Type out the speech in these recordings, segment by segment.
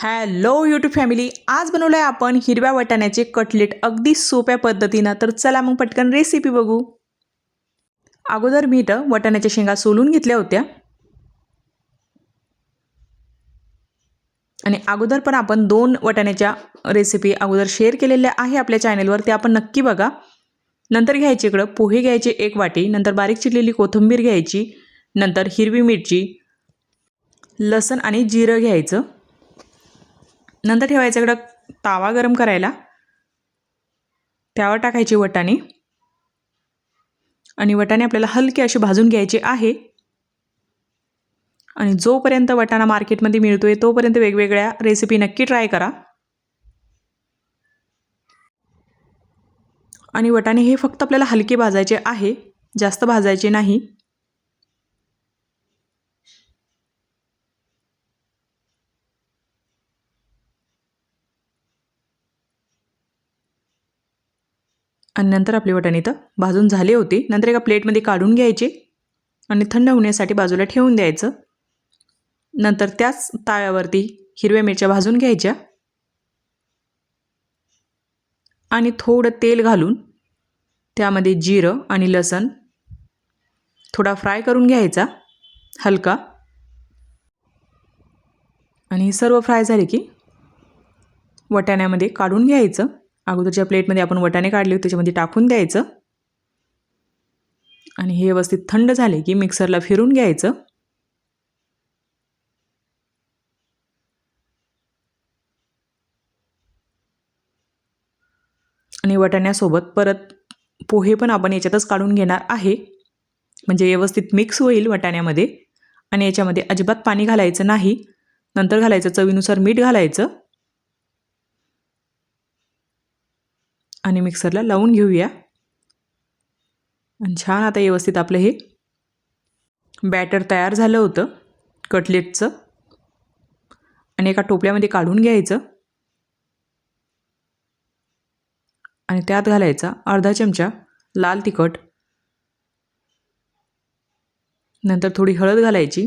Hello YouTube family आज बनवलं आहे आपण हिरव्या वाटाण्याचे कटलेट अगदी सोप्या पद्धतीनं. तर चला मग पटकन रेसिपी बघू. अगोदर मी इथं वाटाण्याच्या शेंगा सोलून घेतल्या होत्या. आणि अगोदर पण आपण दोन वाटाण्याच्या रेसिपी अगोदर शेअर केलेल्या आहे आपल्या चॅनलवर ते आपण नक्की बघा. नंतर घ्यायचे इकडं पोहे घ्यायचे एक वाटी नंतर बारीक चिरलेली कोथिंबीर घ्यायची नंतर हिरवी मिरची लसण आणि जिरं घ्यायचं. नंतर ठेवायचं इकडं तावा गरम करायला. त्यावर टाकायची वटाणे. आणि वटाणे आपल्याला हलके असे भाजून घ्यायचे आहे. आणि जोपर्यंत वटाणा मार्केटमध्ये मिळतो आहे तोपर्यंत वेगवेगळ्या रेसिपी नक्की ट्राय करा. आणि वटाणे हे फक्त आपल्याला हलके भाजायचे आहे जास्त भाजायचे नाही. आणि नंतर आपले वटाणे इथं भाजून झाले होते. नंतर एका प्लेटमध्ये काढून घ्यायचे आणि थंड होण्यासाठी बाजूला ठेवून द्यायचं. नंतर त्याच ताव्यावरती हिरव्या मिरच्या भाजून घ्यायच्या. आणि थोडं तेल घालून त्यामध्ये जिरं आणि लसण थोडा फ्राय करून घ्यायचा हलका. आणि सर्व फ्राय झाले की वटाण्यामध्ये काढून घ्यायचं. अगोदरच्या प्लेटमध्ये आपण वटाणे काढले होते त्याच्यामध्ये टाकून द्यायचं. आणि हे व्यवस्थित थंड झाले की मिक्सरला फिरून घ्यायचं. आणि वटाण्यासोबत परत पोहे पण आपण याच्यातच काढून घेणार आहे. म्हणजे व्यवस्थित मिक्स होईल वटाण्यामध्ये. आणि याच्यामध्ये अजिबात पाणी घालायचं नाही. नंतर घालायचं चवीनुसार मीठ घालायचं. आणि मिक्सरला लावून घेऊया. आणि छान आता व्यवस्थित आपलं हे बॅटर तयार झालं होतं कटलेटचं. आणि एका टोपल्यामध्ये काढून घ्यायचं. आणि त्यात घालायचा अर्धा चमचा लाल तिखट. नंतर थोडी हळद घालायची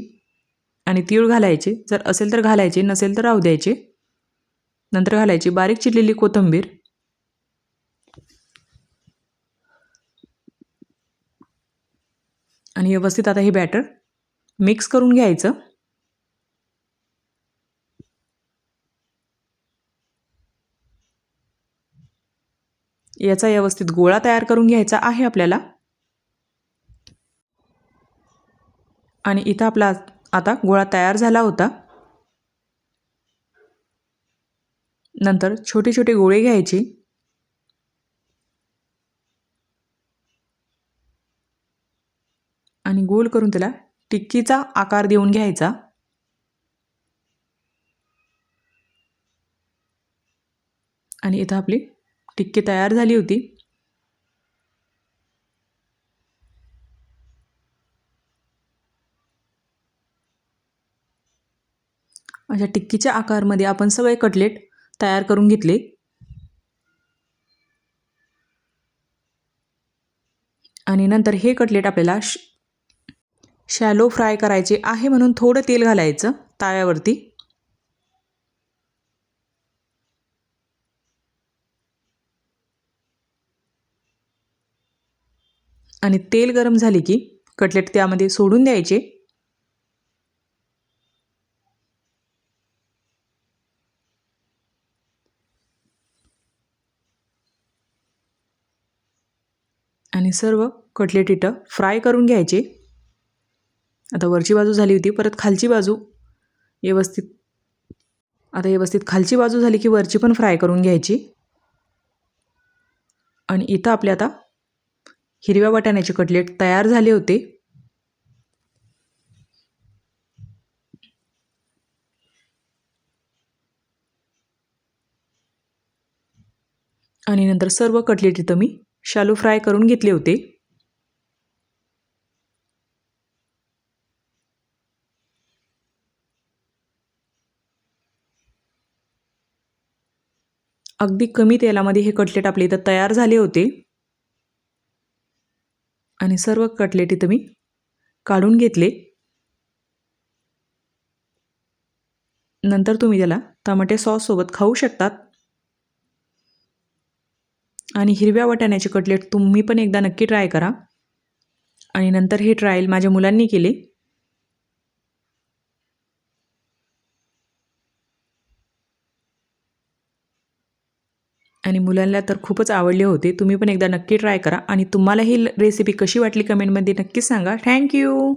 आणि तीळ घालायचे. जर असेल तर घालायचे नसेल तर राहू द्यायचे. नंतर घालायची बारीक चिरलेली कोथिंबीर. आणि व्यवस्थित आता हे बॅटर मिक्स करून घ्यायचं. याचा व्यवस्थित गोळा तयार करून घ्यायचा आहे आपल्याला. आणि इथं आपला आता गोळा तयार झाला होता. नंतर छोटे छोटे गोळे घ्यायचे. आणि गोल करून त्याला टिक्कीचा आकार देऊन घ्यायचा. आणि इथं आपली टिक्की तयार झाली होती. अशा टिक्कीच्या आकारमध्ये आपण सगळे कटलेट तयार करून घेतले. आणि नंतर हे कटलेट आपल्याला श शॅलो फ्राय करायचे आहे म्हणून थोडं तेल घालायचं ताव्यावरती आणि तेल गरम झाले की कटलेट त्यामध्ये सोडून द्यायचे. आणि सर्व कटलेट इथं फ्राय करून घ्यायचे. आता वरची बाजू झाली होती परत खालची बाजू. व्यवस्थित आता व्यवस्थित खालची बाजू झाली की वरची पण फ्राय करून घ्यायची. आणि इथं आपले आता हिरव्या वाटाण्याचे कटलेट तयार झाले होते. आणि नंतर सर्व कटलेट इथं मी शालू फ्राय करून घेतले होते. अगदी कमी तेलामध्ये हे कटलेट आपले इथं तयार झाले होते. आणि सर्व कटलेट इथं मी काढून घेतले. नंतर तुम्ही त्याला टमाटे सॉससोबत खाऊ शकतात. आणि हिरव्या वाटाण्याचे कटलेट तुम्ही पण एकदा नक्की ट्राय करा. आणि नंतर हे ट्रायल माझ्या मुलांनी केले. आणि मुलांना तर खूपच आवडले होते. तुम्ही पण एकदा नक्की ट्राय करा. आणि तुम्हाला ही रेसिपी कशी वाटली कमेंटमध्ये नक्कीच सांगा. थँक्यू